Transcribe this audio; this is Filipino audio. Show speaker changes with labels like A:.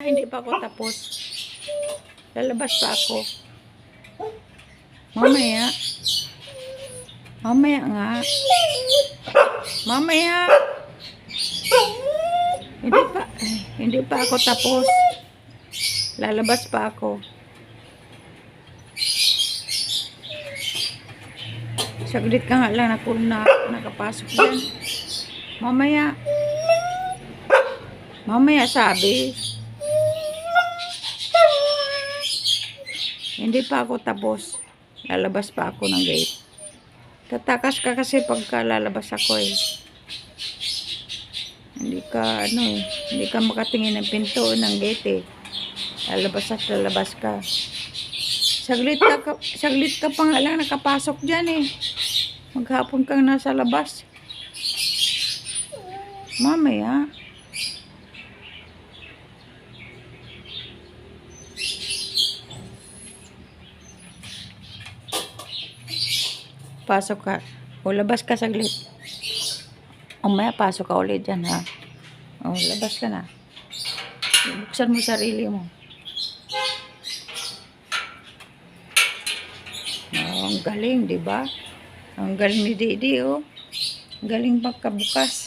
A: Hindi pa ako tapos. Lalabas pa ako. Mamaya. Mamaya nga. Mamaya. Hindi pa, hindi pa ako tapos. Lalabas pa ako. Saglit ka nga lang ako na nakapasok dyan. Mamaya. Mamaya sabi. Hindi pa ako tapos. Lalabas pa ako ng gate. Tatakas ka kasi pagka lalabas ako eh. Hindi ka, ano eh, hindi ka makatingin ng pinto ng gate eh. Lalabas at lalabas ka. Saglit ka, ka saglit ka pa nga lang nakapasok dyan eh. Maghapon kang nasa labas. Mamaya. Pasok ka. O labas ka saglit. O maya pasok ka ulit dyan ha. O labas ka na. Buksan mo sarili mo. Oh, ang galing, di ba? Ang galing ni Didi, oh. Ang galing magkabukas.